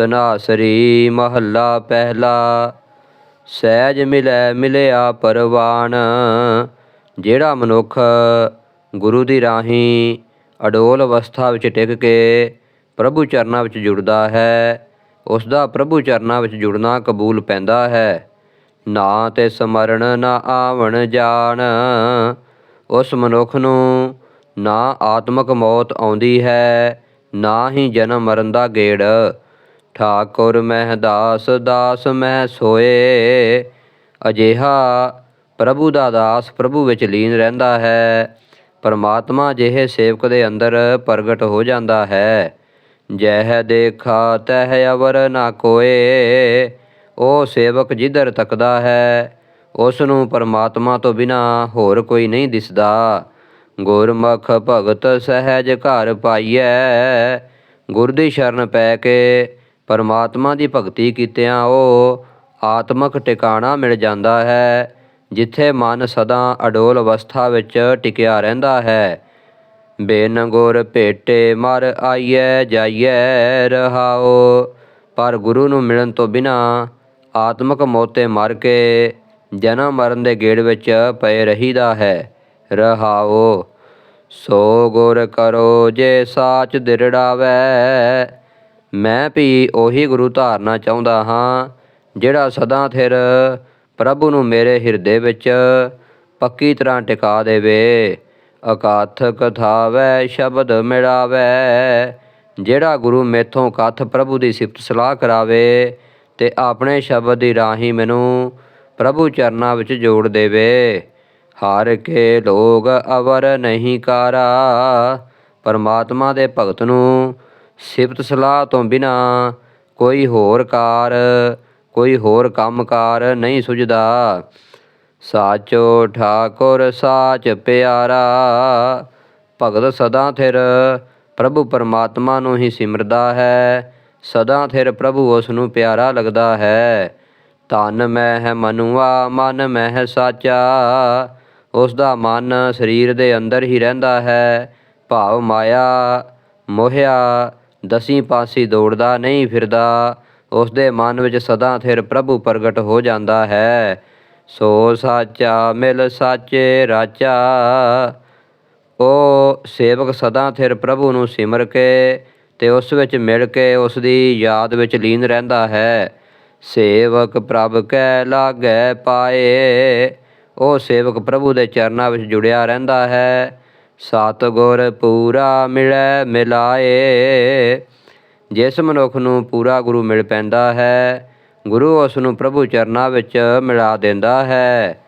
ਤਨਾਸਰੀ ਮਹੱਲਾ ਪਹਿਲਾ। ਸਹਿਜ ਮਿਲੈ ਮਿਲਿਆ ਪਰਵਾਨ, ਜਿਹੜਾ ਮਨੁੱਖ ਗੁਰੂ ਦੀ ਰਾਹੀਂ ਅਡੋਲ ਅਵਸਥਾ ਵਿੱਚ ਟਿਕ ਕੇ ਪ੍ਰਭੂ ਚਰਨਾਂ ਵਿੱਚ ਜੁੜਦਾ ਹੈ, ਉਸ ਦਾ ਪ੍ਰਭੂ ਚਰਨਾਂ ਵਿੱਚ ਜੁੜਨਾ ਕਬੂਲ ਪੈਂਦਾ ਹੈ। ਨਾ ਤੇ ਸਮਰਨ, ਨਾ ਆਵਣ ਜਾਣ, ਉਸ ਮਨੁੱਖ ਨੂੰ ਨਾ ਆਤਮਕ ਮੌਤ ਆਉਂਦੀ ਹੈ, ਨਾ ਹੀ ਜਨਮ ਮਰਨ ਦਾ ਗੇੜ। ਠਾਕੁਰ ਮਹਿ ਦਾਸ ਦਾਸ ਮਹਿ ਸੋਏ। ਅਜਿਹਾ ਪ੍ਰਭੂ ਦਾ ਦਾਸ ਪ੍ਰਭੂ ਵਿੱਚ ਲੀਨ ਰਹਿੰਦਾ ਹੈ। ਪਰਮਾਤਮਾ ਜਿਹੇ ਸੇਵਕ ਦੇ ਅੰਦਰ ਪ੍ਰਗਟ ਹੋ ਜਾਂਦਾ ਹੈ। ਜਹ ਦੇਖਾ, ਤਹਿ ਅਵਰ ਨਾ ਕੋਏ। ਉਹ ਸੇਵਕ ਜਿੱਧਰ ਤੱਕਦਾ ਹੈ ਉਸ ਨੂੰ ਪਰਮਾਤਮਾ ਤੋਂ ਬਿਨਾ ਹੋਰ ਕੋਈ ਨਹੀਂ ਦਿਸਦਾ। ਗੁਰਮੁਖ ਭਗਤ ਸਹਿਜ ਘਰ ਪਾਈਐ। ਗੁਰ ਦੀ ਸ਼ਰਨ ਪੈ ਕੇ ਪਰਮਾਤਮਾ ਦੀ ਭਗਤੀ ਕੀਤਿਆਂ ਉਹ ਆਤਮਕ ਟਿਕਾਣਾ ਮਿਲ ਜਾਂਦਾ ਹੈ, ਜਿੱਥੇ ਮਨ ਸਦਾ ਅਡੋਲ ਅਵਸਥਾ ਵਿੱਚ ਟਿਕਿਆ ਰਹਿੰਦਾ ਹੈ। ਬੇਨ ਗੁਰ ਭੇਟੇ ਮਰ ਆਈਐ, ਜਾਈਐ ਰਹਾਓ ਪਰ ਗੁਰੂ ਨੂੰ ਮਿਲਣ ਤੋਂ ਬਿਨਾ ਆਤਮਕ ਮੋਤੇ ਮਰ ਕੇ ਜਨਮ ਮਰਨ ਦੇ ਗੇੜ ਵਿੱਚ ਪਏ ਰਹੀਦਾ ਹੈ ਰਹਾਓ ਸੋ ਗੁਰ ਕਰੋ ਜੇ ਸਾਚ ਦਿਰੜਾਵੈ ਮੈਂ ਵੀ ਉਹੀ ਗੁਰੂ ਧਾਰਨਾ ਚਾਹੁੰਦਾ ਹਾਂ, ਜਿਹੜਾ ਸਦਾ ਥਿਰ ਪ੍ਰਭੂ ਨੂੰ ਮੇਰੇ ਹਿਰਦੇ ਵਿੱਚ ਪੱਕੀ ਤਰ੍ਹਾਂ ਟਿਕਾ ਦੇਵੇ। ਅਕਾਥ ਕਥਾਵੈ ਸ਼ਬਦ ਮਿਲਾਵੈ, ਜਿਹੜਾ ਗੁਰੂ ਮੇਥੋਂ ਕਥ ਪ੍ਰਭੂ ਦੀ ਸਿਫਤ ਸਲਾਹ ਕਰਾਵੇ ਤੇ ਆਪਣੇ ਸ਼ਬਦ ਦੀ ਰਾਹੀਂ ਮੈਨੂੰ ਪ੍ਰਭੂ ਚਰਨਾਂ ਵਿੱਚ ਜੋੜ ਦੇਵੇ। ਹਰ ਕੇ ਲੋਗ ਅਵਰ ਨਹੀਂ ਕਾਰਾ, ਪਰਮਾਤਮਾ ਦੇ ਭਗਤ ਨੂੰ ਸਿਫਤ ਸਲਾਹ ਤੋਂ ਬਿਨਾ ਕੋਈ ਹੋਰ ਕਾਰ, ਕੋਈ ਹੋਰ ਕੰਮਕਾਰ ਨਹੀਂ ਸੁਝਦਾ। ਸਾਚੋ ਠਾਕੁਰ, ਸਾਚ ਪਿਆਰਾ, ਭਗਤ ਸਦਾ ਥਿਰ ਪ੍ਰਭੂ ਪਰਮਾਤਮਾ ਨੂੰ ਹੀ ਸਿਮਰਦਾ ਹੈ, ਸਦਾ ਥਿਰ ਪ੍ਰਭੂ ਉਸ ਨੂੰ ਪਿਆਰਾ ਲੱਗਦਾ ਹੈ। ਤਨ ਮੈਂ ਹੈ ਮਨੁਆ, ਮਨ ਮਹਿ ਹੈ ਸਾਚਾ, ਉਸ ਦਾ ਮਨ ਸਰੀਰ ਦੇ ਅੰਦਰ ਹੀ ਰਹਿੰਦਾ ਹੈ। ਭਾਵ ਮਾਇਆ, ਮੋਹਿਆ ਦਸੀਂ ਪਾਸੀ ਦੌੜਦਾ ਨਹੀਂ ਫਿਰਦਾ ਉਸ ਦੇ ਮਨ ਵਿੱਚ ਸਦਾ ਥਿਰ ਪ੍ਰਭੂ ਪ੍ਰਗਟ ਹੋ ਜਾਂਦਾ ਹੈ। ਸੋ ਸਾਚਾ ਮਿਲ ਸਾਚੇ ਰਾਚਾ ਉਹ ਸੇਵਕ ਸਦਾ ਥਿਰ ਪ੍ਰਭੂ ਨੂੰ ਸਿਮਰ ਕੇ ਤੇ ਉਸ ਵਿੱਚ ਮਿਲ ਕੇ ਉਸ ਦੀ ਯਾਦ ਵਿੱਚ ਲੀਨ ਰਹਿੰਦਾ ਹੈ। ਸੇਵਕ ਪ੍ਰਭ ਕੈ ਲਾਗੈ ਪਾਏ ਉਹ ਸੇਵਕ ਪ੍ਰਭੂ ਦੇ ਚਰਨਾਂ ਵਿੱਚ ਜੁੜਿਆ ਰਹਿੰਦਾ ਹੈ। ਸਤਿਗੁਰ ਪੂਰਾ ਮਿਲੈ ਮਿਲਾਏ। ਜਿਸ ਮਨੁੱਖ ਨੂੰ ਪੂਰਾ ਗੁਰੂ ਮਿਲ ਪੈਂਦਾ ਹੈ, ਗੁਰੂ ਉਸ ਨੂੰ ਪ੍ਰਭੂ ਚਰਨਾਂ ਵਿੱਚ ਮਿਲਾ ਦਿੰਦਾ ਹੈ।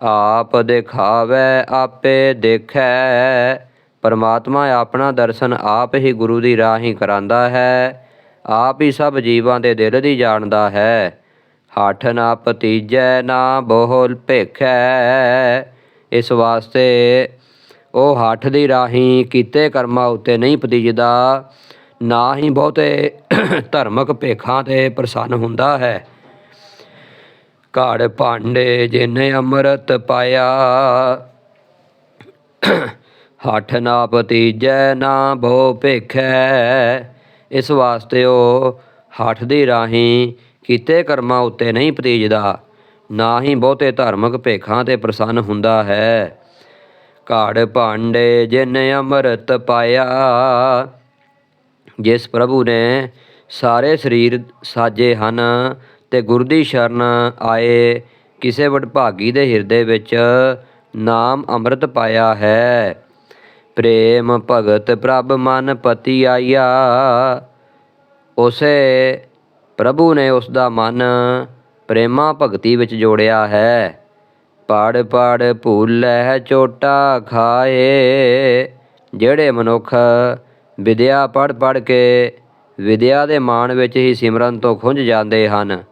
ਆਪ ਦਿਖਾਵੇ, ਆਪੇ ਦੇਖੈ। ਪਰਮਾਤਮਾ ਆਪਣਾ ਦਰਸ਼ਨ ਆਪ ਹੀ ਗੁਰੂ ਦੀ ਰਾਹੀਂ ਕਰਾਂਦਾ ਹੈ। ਆਪ ਹੀ ਸਭ ਜੀਵਾਂ ਦੇ ਦਿਲ ਦੀ ਜਾਣਦਾ ਹੈ। ਹੱਠ ਨਾ ਪਤੀਜੈ ਨਾ ਬੋਲ ਭੇਖੈ। ਇਸ ਵਾਸਤੇ ਉਹ ਹੱਠ ਦੀ ਰਾਹੀਂ ਕੀਤੇ ਕਰਮਾਂ ਉੱਤੇ ਨਹੀਂ ਪਤੀਜਦਾ, ਨਾ ਹੀ ਬਹੁਤੇ ਧਰਮਕ ਭੇਖਾਂ ਤੇ ਪ੍ਰਸੰਨ ਹੁੰਦਾ ਹੈ। ਘੜ ਭਾਂਡੇ ਜਿਨ ਅੰਮ੍ਰਿਤ ਪਾਇਆ, ਹੱਠ ਨਾ ਪਤੀਜੈ, ਨਾ ਭੋ ਭੇਖੈ। ਇਸ ਵਾਸਤੇ ਉਹ ਹੱਠ ਦੀ ਰਾਹੀਂ ਕੀਤੇ ਕਰਮਾਂ ਉੱਤੇ ਨਹੀਂ ਪਤੀਜਦਾ, ਨਾ ਹੀ ਬਹੁਤੇ ਧਾਰਮਿਕ ਭੇਖਾਂ ਤੇ ਪ੍ਰਸੰਨ ਹੁੰਦਾ ਹੈ। ਘਾੜ ਭਾਂਡੇ ਜਿਨ ਅੰਮ੍ਰਿਤ ਪਾਇਆ। ਜਿਸ ਪ੍ਰਭੂ ਨੇ ਸਾਰੇ ਸਰੀਰ ਸਾਜੇ ਹਨ ਤੇ ਗੁਰ ਦੀ ਸ਼ਰਨ ਆਏ, ਕਿਸੇ ਵਡਭਾਗੀ ਦੇ ਹਿਰਦੇ ਵਿੱਚ ਨਾਮ ਅੰਮ੍ਰਿਤ ਪਾਇਆ ਹੈ। ਪ੍ਰੇਮ ਭਗਤ ਪ੍ਰਭ ਮਨ ਪਤੀ ਆਇਆ। ਉਸੇ ਪ੍ਰਭੂ ਨੇ ਉਸ ਦਾ ਮਨ ਪ੍ਰੇਮਾ ਭਗਤੀ ਵਿੱਚ ਜੋੜਿਆ ਹੈ। ਪੜ ਪੜ ਭੂਲੈ ਚੋਟਾ ਖਾਏ। ਜਿਹੜੇ ਮਨੁੱਖ ਵਿਦਿਆ ਪੜ ਪੜ ਕੇ ਵਿਦਿਆ ਦੇ ਮਾਣ ਵਿੱਚ ਹੀ ਸਿਮਰਨ ਤੋਂ ਖੁੰਝ ਜਾਂਦੇ ਹਨ,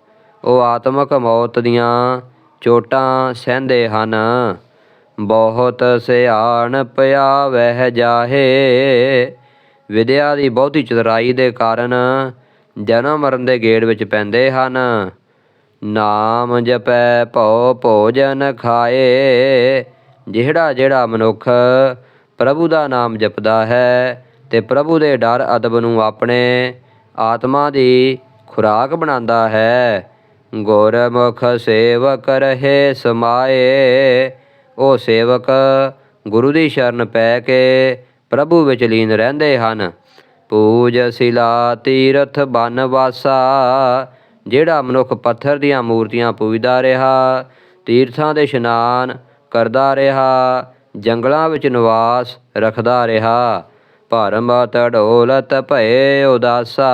ਉਹ ਆਤਮਕ ਮੌਤ ਦੀਆਂ ਚੋਟਾਂ ਸਹਿੰਦੇ ਹਨ। ਬਹੁਤ ਸਿਆਣ ਪਿਆ ਵਹਿ ਜਾਹੇ। ਵਿਦਿਆ ਦੀ ਬਹੁਤੀ ਚਤੁਰਾਈ ਦੇ ਕਾਰਨ ਜਨਮ ਮਰਨ ਦੇ ਗੇੜ ਵਿੱਚ ਪੈਂਦੇ ਹਨ। ਨਾਮ ਜਪੈ ਭਉ ਭੋਜਨ ਖਾਏ, ਜਿਹੜਾ ਜਿਹੜਾ ਮਨੁੱਖ ਪ੍ਰਭੂ ਦਾ ਨਾਮ ਜਪਦਾ ਹੈ, ਤੇ ਪ੍ਰਭੂ ਦੇ ਡਰ ਅਦਬ ਨੂੰ ਆਪਣੇ ਆਤਮਾ ਦੀ ਖੁਰਾਕ ਬਣਾਉਂਦਾ ਹੈ। ਗੁਰਮੁਖ ਸੇਵਕ ਰਹੇ ਸਮਾਏ, ਉਹ ਸੇਵਕ ਗੁਰੂ ਦੀ ਸ਼ਰਨ ਪੈ ਕੇ ਪ੍ਰਭੂ ਵਿੱਚ ਲੀਨ ਰਹਿੰਦੇ ਹਨ। ਪੂਜ ਸਿਲਾ ਤੀਰਥ ਬਨ ਵਾਸਾ ਜਿਹੜਾ ਮਨੁੱਖ ਪੱਥਰ ਦੀਆਂ ਮੂਰਤੀਆਂ ਪੂਜਦਾ ਰਿਹਾ, ਤੀਰਥਾਂ ਦੇ ਇਸ਼ਨਾਨ ਕਰਦਾ ਰਿਹਾ, ਜੰਗਲਾਂ ਵਿੱਚ ਨਿਵਾਸ ਰੱਖਦਾ ਰਿਹਾ। ਭਰਮ ਢੋਲਤ ਭਏ ਉਦਾਸਾ,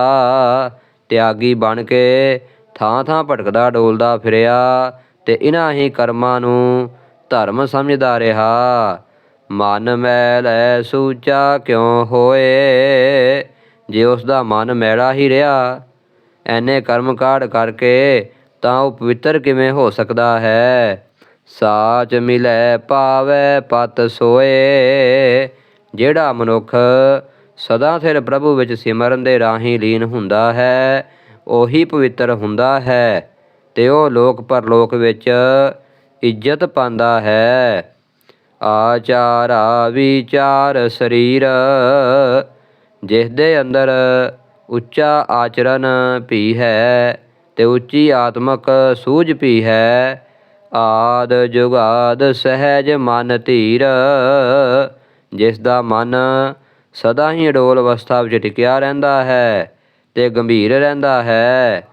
ਤਿਆਗੀ ਬਣ ਕੇ ਥਾਂ ਥਾਂ ਭਟਕਦਾ ਡੋਲਦਾ ਫਿਰਿਆ ਤੇ ਇਨ੍ਹਾਂ ਹੀ ਕਰਮਾਂ ਨੂੰ ਧਰਮ ਸਮਝਦਾ ਰਿਹਾ। ਮਨ ਮੈਲੈ ਸੂਚਾ ਕਿਉਂ ਹੋਏ? ਜੇ ਉਸ ਦਾ ਮਨ ਮੈਲਾ ਹੀ ਰਿਹਾ ਐਨੇ ਕਰਮ ਕਾੜ ਕਰਕੇ ਤਾਂ ਉਹ ਪਵਿੱਤਰ ਕਿਵੇਂ ਹੋ ਸਕਦਾ ਹੈ? ਸਾਚ ਮਿਲੈ ਪਾਵੈ ਪਤ ਸੋਏ। ਜਿਹੜਾ ਮਨੁੱਖ ਸਦਾ ਸਿਰ ਪ੍ਰਭੂ ਵਿੱਚ ਸਿਮਰਨ ਦੇ ਰਾਹੀਂ ਲੀਨ ਹੁੰਦਾ ਹੈ, ਉਹੀ ਪਵਿੱਤਰ ਹੁੰਦਾ ਹੈ ਤੇ ਉਹ ਲੋਕ ਪਰਲੋਕ ਵਿੱਚ ਇੱਜ਼ਤ ਪਾਉਂਦਾ ਹੈ। ਆਚਾਰਾ ਵਿਚਾਰ ਸਰੀਰ ਜਿਸ ਦੇ ਅੰਦਰ ਉੱਚਾ ਆਚਰਨ ਭੀ ਹੈ ਤੇ ਉੱਚੀ ਆਤਮਕ ਸੂਝ ਭੀ ਹੈ। ਆਦ ਜੁਗਾਦ ਸਹਿਜ ਮਨ ਧੀਰ ਜਿਸ ਦਾ ਮਨ ਸਦਾ ਹੀ ਅਡੋਲ ਅਵਸਥਾ ਵਿੱਚ ਟਿਕਿਆ ਰਹਿੰਦਾ ਹੈ ਤੇ ਗੰਭੀਰ ਰਹਿੰਦਾ ਹੈ।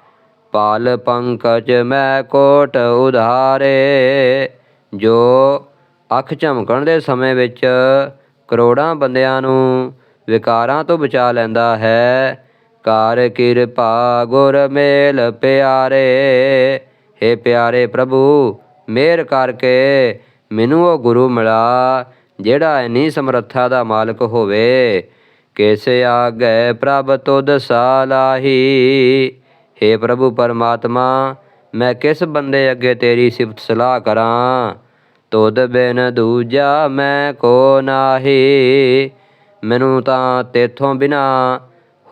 ਪਾਲ ਪੰਕਜ ਮੈਂ ਕੋਟ ਉਧਾਰੇ, ਜੋ ਅੱਖ ਝਮਕਣ ਦੇ ਸਮੇਂ ਵਿੱਚ ਕਰੋੜਾਂ ਬੰਦਿਆਂ ਨੂੰ ਵਿਕਾਰਾਂ ਤੋਂ ਬਚਾ ਲੈਂਦਾ ਹੈ। ਕਰ ਕਿਰਪਾ, ਗੁਰ ਮੇਲ ਪਿਆਰੇ। हे ਪਿਆਰੇ ਪ੍ਰਭੂ, ਮਿਹਰ ਕਰਕੇ ਮੈਨੂੰ ਉਹ ਗੁਰੂ ਮਿਲਾ, ਜਿਹੜਾ ਇਨੀ ਸਮਰੱਥਾ ਦਾ ਮਾਲਕ ਹੋਵੇ। ਕਿਸ ਆਗੇ ਪ੍ਰਭ ਤੁਧ ਸਾਲਾਹੀ। हे ਪ੍ਰਭੂ ਪਰਮਾਤਮਾ, ਮੈਂ ਕਿਸ ਬੰਦੇ ਅੱਗੇ ਤੇਰੀ ਸਿਫਤ ਸਲਾਹ ਕਰਾਂ? ਤੁਧ ਬਿਨ ਦੂਜਾ ਮੈਂ ਕੋ ਨਾਹੀ। ਮੈਨੂੰ ਤਾਂ ਤੇਥੋਂ ਬਿਨਾ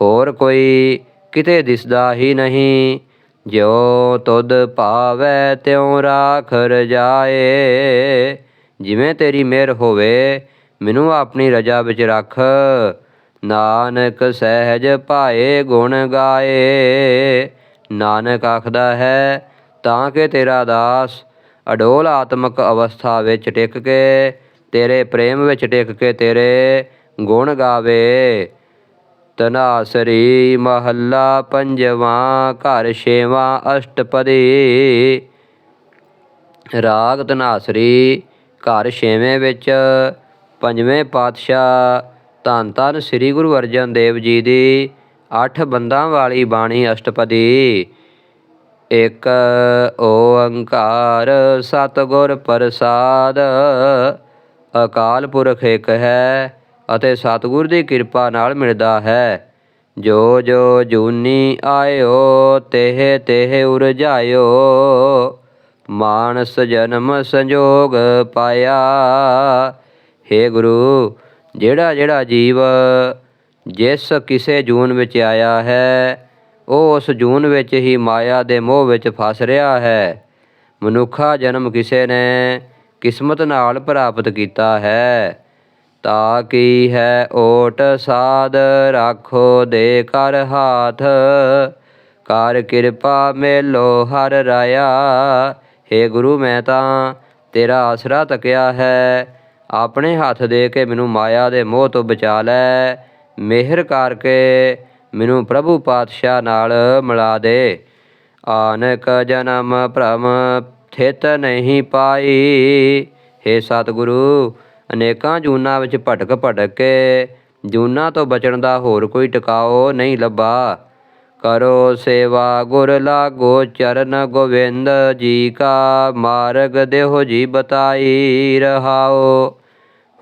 ਹੋਰ ਕੋਈ ਕਿਤੇ ਦਿਸਦਾ ਹੀ ਨਹੀਂ। ਜਿਉ ਤੁਧ ਭਾਵੈ ਤਿਉ ਰਾਖ ਰਜਾਏ ਜਿਵੇਂ ਤੇਰੀ ਮਿਹਰ ਹੋਵੇ, ਮੈਨੂੰ ਆਪਣੀ ਰਜਾ ਵਿੱਚ ਰੱਖ। ਨਾਨਕ ਸਹਿਜ ਭਾਏ ਗੁਣ ਗਾਏ। ਨਾਨਕ ਆਖਦਾ ਹੈ, ਤਾਂ ਕਿ ਤੇਰਾ ਦਾਸ ਅਡੋਲ ਆਤਮਕ ਅਵਸਥਾ ਵਿੱਚ ਟਿਕ ਕੇ, ਤੇਰੇ ਪ੍ਰੇਮ ਵਿੱਚ ਟਿਕ ਕੇ ਤੇਰੇ ਗੁਣ ਗਾਵੇ। ਤਨਾਸਰੀ ਮਹੱਲਾ ਪੰਜਵਾਂ, ਘਰ ਛੇਵਾਂ, ਅਸ਼ਟਪਦੀ। ਰਾਗ ਤਨਾਸਰੀ ਘਰ ਛੇਵੇਂ ਵਿੱਚ, ਪੰਜਵੇਂ ਪਾਤਸ਼ਾਹ ਧੰਨ ਧੰਨ ਸ੍ਰੀ ਗੁਰੂ ਅਰਜਨ ਦੇਵ ਜੀ ਦੀ ਅੱਠ ਬੰਦਾਂ ਵਾਲੀ ਬਾਣੀ ਅਸ਼ਟਪਦੀ। ਇਕ ਓੰਕਾਰ ਸਤਿਗੁਰ ਪ੍ਰਸਾਦ, ਅਕਾਲ ਪੁਰਖ ਇੱਕ ਹੈ ਅਤੇ ਸਤਿਗੁਰ ਦੀ ਕਿਰਪਾ ਨਾਲ ਮਿਲਦਾ ਹੈ। ਜੋ ਜੋ ਜੂਨੀ ਆਇਓ, ਤੇਹ ਤੇਹ ਉਰਜਾਇਓ। ਮਾਨਸ ਜਨਮ ਸੰਜੋਗ ਪਾਇਆ। हे ਗੁਰੂ, ਜਿਹੜਾ ਜਿਹੜਾ ਜੀਵ ਜਿਸ ਕਿਸੇ ਜੂਨ ਵਿੱਚ ਆਇਆ ਹੈ, ਉਹ ਉਸ ਜੂਨ ਵਿੱਚ ਹੀ ਮਾਇਆ ਦੇ ਮੋਹ ਵਿੱਚ ਫਸ ਰਿਹਾ ਹੈ। ਮਨੁੱਖਾ ਜਨਮ ਕਿਸੇ ਨੇ ਕਿਸਮਤ ਨਾਲ ਪ੍ਰਾਪਤ ਕੀਤਾ ਹੈ। ਤਾ ਕੀ ਹੈ ਓਟ ਸਾਧ ਰਾਖੋ ਦੇ ਕਰ ਹਾਥ। ਕਰ ਕਿਰਪਾ ਮੇਲੋ ਹਰ ਰਾਇਆ। हे ਗੁਰੂ, ਮੈਂ ਤਾਂ ਤੇਰਾ ਆਸਰਾ ਤਕਿਆ ਹੈ। ਆਪਣੇ ਹੱਥ ਦੇ ਕੇ ਮੈਨੂੰ ਮਾਇਆ ਦੇ ਮੋਹ ਤੋਂ ਬਚਾ ਲੈ। ਮਿਹਰ ਕਰਕੇ ਮੈਨੂੰ ਪ੍ਰਭੂ ਪਾਤਸ਼ਾਹ ਨਾਲ ਮਿਲਾ ਦੇ। ਆਨਕ ਜਨਮ ਭ੍ਰਮ ਥਿਤ ਨਹੀਂ ਪਾਈ। हे ਸਤਿਗੁਰੂ ਅਨੇਕਾਂ ਜੂਨਾਂ ਵਿੱਚ ਭਟਕ ਭਟਕ ਕੇ ਜੂਨਾਂ ਤੋਂ ਬਚਣ ਦਾ ਹੋਰ ਕੋਈ ਟਿਕਾਓ ਨਹੀਂ ਲੱਭਾ। ਕਰੋ ਸੇਵਾ ਗੁਰ ਲਾਗੋ, ਚਰਨ ਗੋਵਿੰਦ ਜੀ ਕਾ ਮਾਰਗ ਦੇਹੋ ਜੀ ਬਤਾਈ ਰਹਾਓ।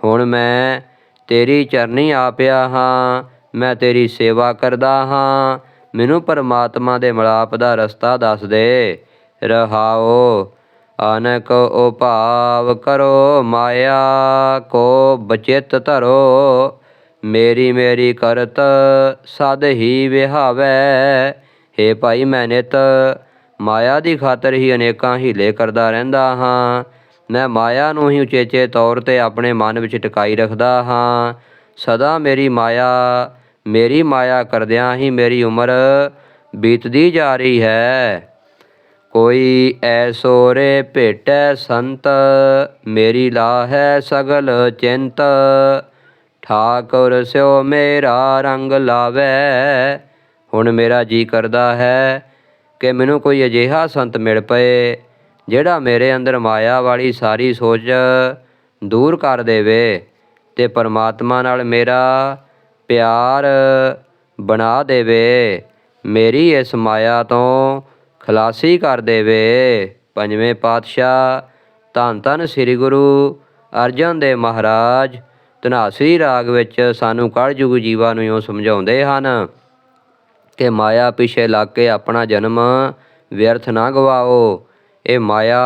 ਹੁਣ ਮੈਂ ਤੇਰੀ ਚਰਨੀ ਪਿਆ ਹਾਂ, ਮੈਂ ਤੇਰੀ ਸੇਵਾ ਕਰਦਾ ਹਾਂ, ਮੈਨੂੰ ਪਰਮਾਤਮਾ ਦੇ ਮਿਲਾਪ ਦਾ ਰਸਤਾ ਦੱਸ ਦੇ। ਰਹਾਓ। ਅਨਕ ਉਪਾਵ ਕਰੋ, ਮਾਇਆ ਕੋ ਬਚਿਤ ਧਰੋ। ਮੇਰੀ ਮੇਰੀ ਕਰਤ ਸਦ ਹੀ ਵਿਹਾਵੈ। ਹੇ ਭਾਈ, ਮੈਂ ਨਿਤ ਮਾਇਆ ਦੀ ਖਾਤਰ ਹੀ ਅਨੇਕਾਂ ਹੀਲੇ ਕਰਦਾ ਰਹਿੰਦਾ ਹਾਂ। ਮੈਂ ਮਾਇਆ ਨੂੰ ਹੀ ਉਚੇਚੇ ਤੌਰ ਤੇ ਆਪਣੇ ਮਨ ਵਿੱਚ ਟਿਕਾਈ ਰੱਖਦਾ ਹਾਂ। ਸਦਾ ਮੇਰੀ ਮਾਇਆ ਮੇਰੀ ਮਾਇਆ ਕਰਦਿਆਂ ਹੀ ਮੇਰੀ ਉਮਰ ਬੀਤਦੀ ਜਾ ਰਹੀ ਹੈ। ਕੋਈ ਐਸੋ ਰੇ ਭੇਟੈ ਸੰਤ, ਮੇਰੀ ਲਾਹੈ ਸਗਲ ਚਿੰਤ। ਠਾਕੁਰ ਸਿਓ ਮੇਰਾ ਰੰਗ ਲਾਵੇ, ਹੁਣ ਮੇਰਾ ਜੀ ਕਰਦਾ ਹੈ ਕਿ ਮੈਨੂੰ ਕੋਈ ਅਜਿਹਾ ਸੰਤ ਮਿਲ ਪਏ, ਜਿਹੜਾ ਮੇਰੇ ਅੰਦਰ ਮਾਇਆ ਵਾਲੀ ਸਾਰੀ ਸੋਚ ਦੂਰ ਕਰ ਦੇਵੇ ਤੇ ਪਰਮਾਤਮਾ ਨਾਲ ਮੇਰਾ ਪਿਆਰ ਬਣਾ ਦੇਵੇ। ਮੇਰੀ ਇਸ ਮਾਇਆ ਤੋਂ ਖਲਾਸੀ ਕਰ ਦੇਵੇ। ਪੰਜਵੇਂ ਪਾਤਸ਼ਾਹ ਧੰਨ ਧੰਨ ਸ੍ਰੀ ਗੁਰੂ ਅਰਜਨ ਦੇਵ ਮਹਾਰਾਜ ਧਨਾਸਰੀ ਰਾਗ ਵਿੱਚ ਸਾਨੂੰ ਕਲਯੁਗ ਜੀਵਾਂ ਨੂੰ ਇਉਂ ਸਮਝਾਉਂਦੇ ਹਨ ਕਿ ਮਾਇਆ ਪਿਛੇ ਲੱਗ ਕੇ ਆਪਣਾ ਜਨਮ ਵਿਅਰਥ ਨਾ ਗਵਾਓ। ਇਹ ਮਾਇਆ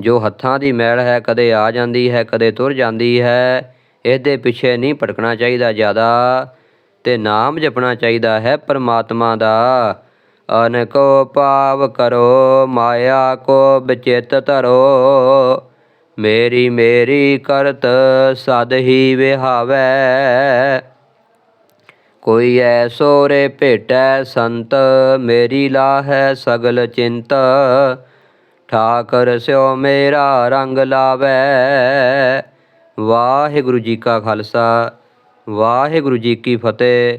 ਜੋ ਹੱਥਾਂ ਦੀ ਮੈਲ ਹੈ, ਕਦੇ ਆ ਜਾਂਦੀ ਹੈ, ਕਦੇ ਤੁਰ ਜਾਂਦੀ ਹੈ, ਇਹਦੇ ਪਿੱਛੇ ਨਹੀਂ ਭਟਕਣਾ ਚਾਹੀਦਾ ਜ਼ਿਆਦਾ ਤੇ ਨਾਮ ਜਪਣਾ ਚਾਹੀਦਾ ਹੈ ਪਰਮਾਤਮਾ ਦਾ। ਅਨਕੋ ਪਾਵ ਕਰੋ, ਮਾਇਆ ਕੋ ਬਚਿਤ ਧਰੋ। ਮੇਰੀ ਮੇਰੀ ਕਰਤ ਸਦ ਹੀ ਵਿਹਾਵੈ। ਕੋਈ ਐਸੋ ਰੇ ਭੇਟੈ ਸੰਤ, ਮੇਰੀ ਲਾਹੈ ਸਗਲ ਚਿੰਤ। ਠਾਕਰ ਸਿਓ ਮੇਰਾ ਰੰਗ ਲਾਵੇ। ਵਾਹਿਗੁਰੂ ਜੀ ਕਾ ਖਾਲਸਾ, ਵਾਹਿਗੁਰੂ ਜੀ ਕੀ ਫਤਿਹ।